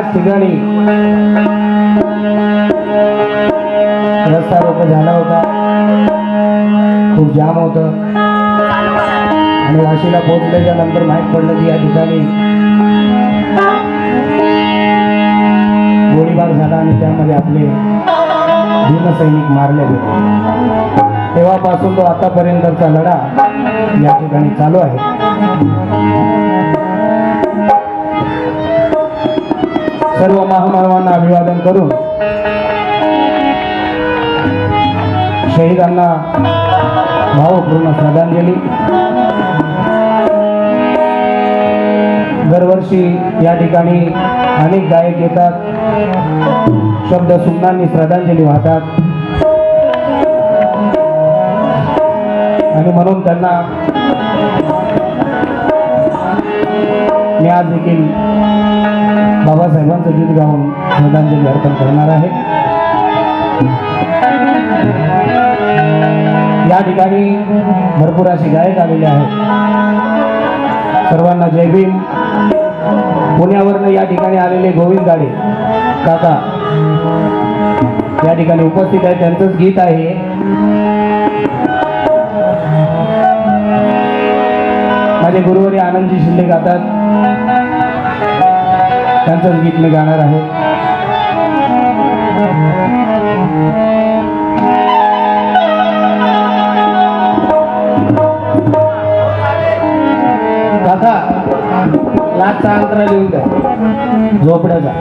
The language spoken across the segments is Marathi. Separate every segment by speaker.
Speaker 1: या याच ठिकाणी रस्तारोप झाला होता. खूप जाम होत. आणि वाशीला पोहोचल्याच्या नंतर माहीत पडलं की या ठिकाणी गोळीबार झाला आणि त्यामध्ये आपले भीमसैनिक मारले गेले. तेव्हापासून तो आतापर्यंतचा लढा या ठिकाणी चालू आहे. सर्व महामानवांना अभिवादन करून शहीदांना भावपूर्ण श्रद्धांजली. दरवर्षी या ठिकाणी अनेक गायक येतात. शब्द सुमनांनी श्रद्धांजली वाहतात. आणि म्हणून त्यांना मी आज देखील बाबासाहेबांचं गीत गाऊन श्रद्धांजली अर्पण करणार आहे. या ठिकाणी भरपूर असे गायक आलेले आहेत. सर्वांना जय भीम. पुण्यावरनं या ठिकाणी आलेले गोविंद गाडे काका या ठिकाणी उपस्थित आहे त्यांचंच गीत आहे. माझे गुरुवारी आनंदजी शिंदे गातात. त्यांचंच गीत मी गाणार आहे. दादा लाटचा अंतरा लिहून द्या. झोपड्याचा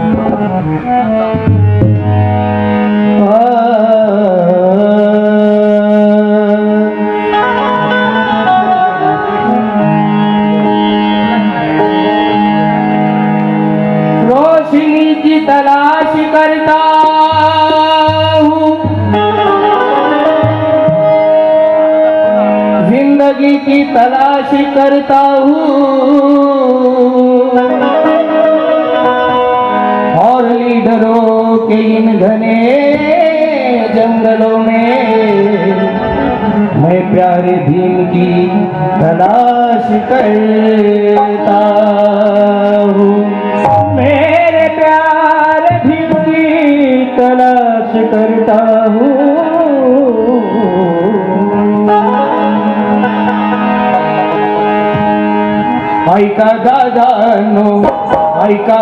Speaker 1: जिंदगी की तलाश करता हूँ। और लीडरों के इन घने जंगलों में मैं प्यारे भीम की तलाश करता हूँ। मेरे प्यारे भीम की तलाश करता हूँ। ऐका दादानो ऐका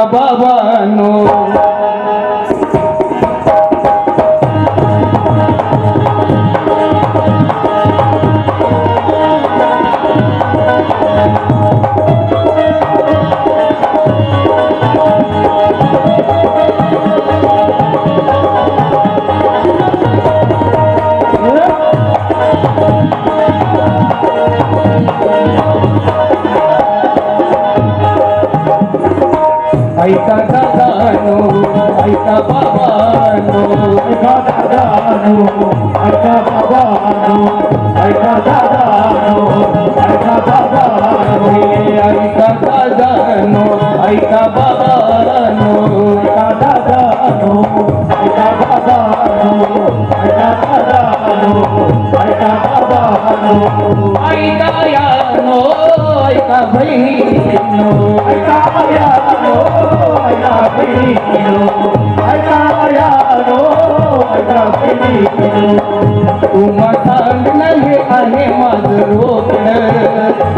Speaker 1: Ay, तुम्हा सांगणं हे आहे माझं रोकड.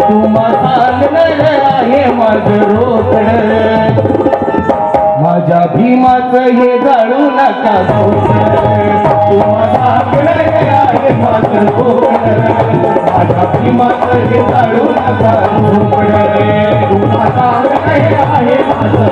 Speaker 1: तुम्हा सांगणं हे आहे माझं रोकड. माझ्या भीमाचं हे जाळू नका तुम्हा सांगणं हे आहे माझं माझ्या भीमाचं हे जाळू नका तुम्हा हे आहे माझं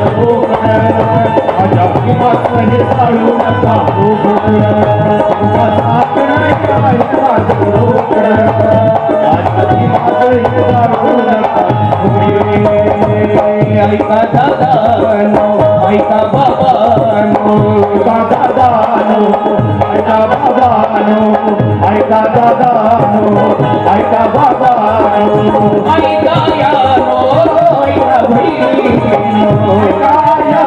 Speaker 1: माझ्या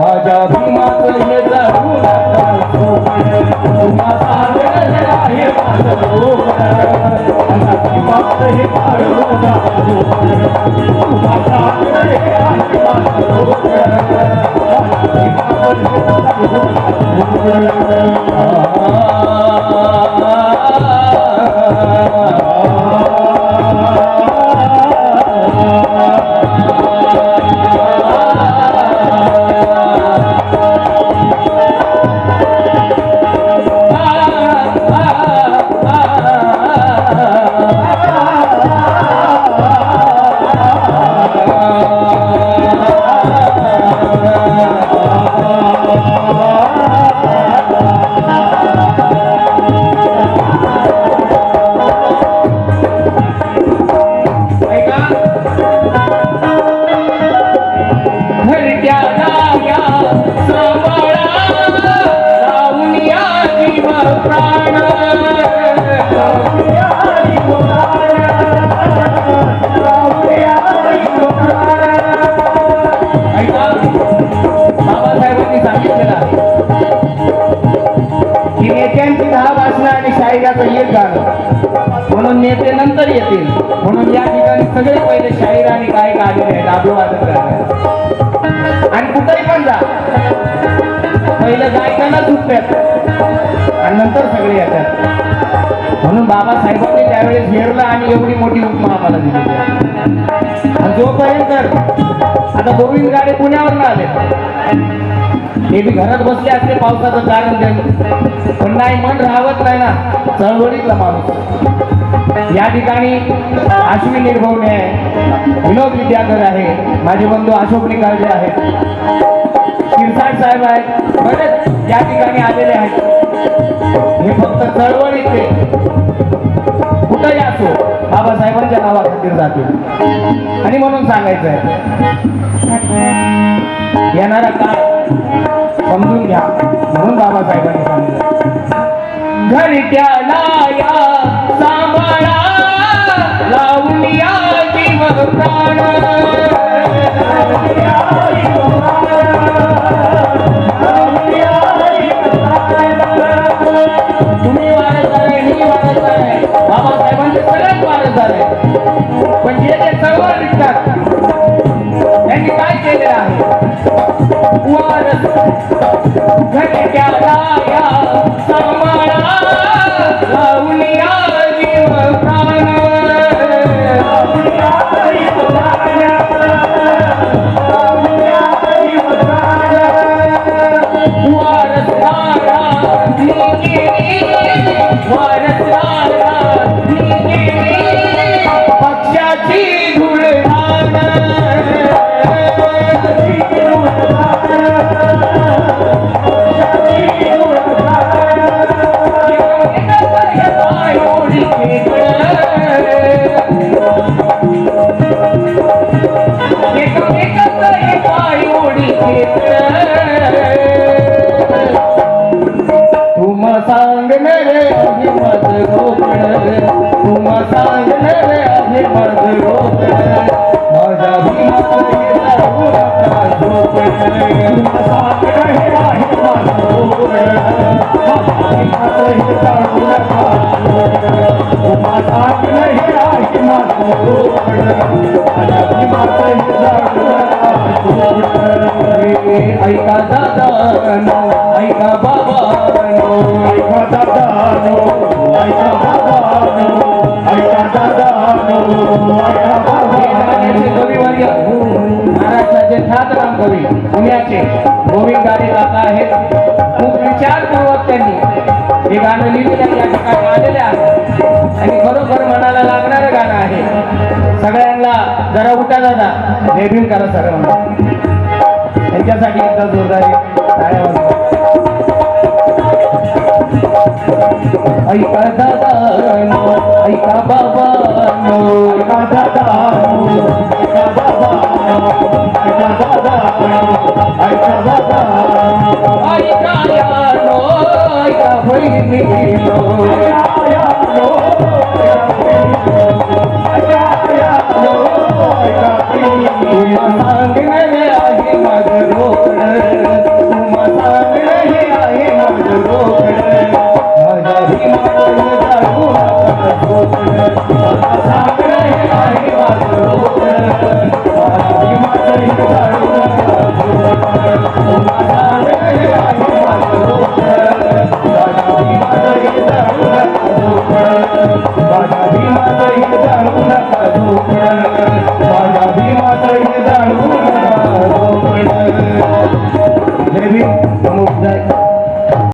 Speaker 1: माझ्या भीमाचं हे जाऊ Ah नंतर येतील. म्हणून या ठिकाणी सगळे पहिले शाहीर आणि गायक आलेले आहेत अभिवादन करायला आणि कुठेही पण जा. पहिलं गायकांना दुखतात आणि नंतर सगळे येतात. म्हणून बाबासाहेबांनी त्यावेळेस घेरला आणि एवढी मोठी उपमा आम्हाला दिली. आणि जोपर्यंत आता गोविंद गाडे पुण्यावर आले. ते बी घरात बसले असते पावसाचं कारण पण नाही मन राहत नाही ना. चळवळीतला माणूस. या ठिकाणी अश्विन निर्भवणे आहे विनोद विद्याधर आहे. माझे बंधू अशोक निकाळजे आहेत. शिरसाट साहेब आहेत. बरेच या ठिकाणी आलेले आहेत. हे फक्त चळवळीचे. कुठंही असो बाबासाहेबांच्या नावाखातीर जातील. आणि म्हणून सांगायचं आहे येणारा काळ समजून घ्या. म्हणून बाबासाहेबांनी सांगितलं. घरट्याला या सांग मेरे अभिमत गोपण तुम सांग मेरे अभिमत गोपण माझा तुम सांग मेरे रे गोपण माझा गोपण माझा भीमत गेला ऐका दादा ऐका बाबा
Speaker 2: ऐका दादा नो ऐका बाबा नो ऐका दादा नो
Speaker 1: हे गाण्याचे कविवर्य महाराष्ट्राचे ख्यातनाम कवी पुण्याचे गोविंद गाडे दाता आहेत खूप विचारपूर्वक त्यांनी हे गाणं लिहिलेलं या ठिकाणी आलेले आहे आणि खरोखर मनाला लागणारं गाणं आहे सगळ्यांना जरा उठा दादा जय भीम करा सगळ्यांना त्यांच्यासाठी एकदा जोरदार ऐका दादा ऐका बाबा ऐका दादा ऐका बाबा ऐका दादा ऐका यानो ऐका बहिणीनो.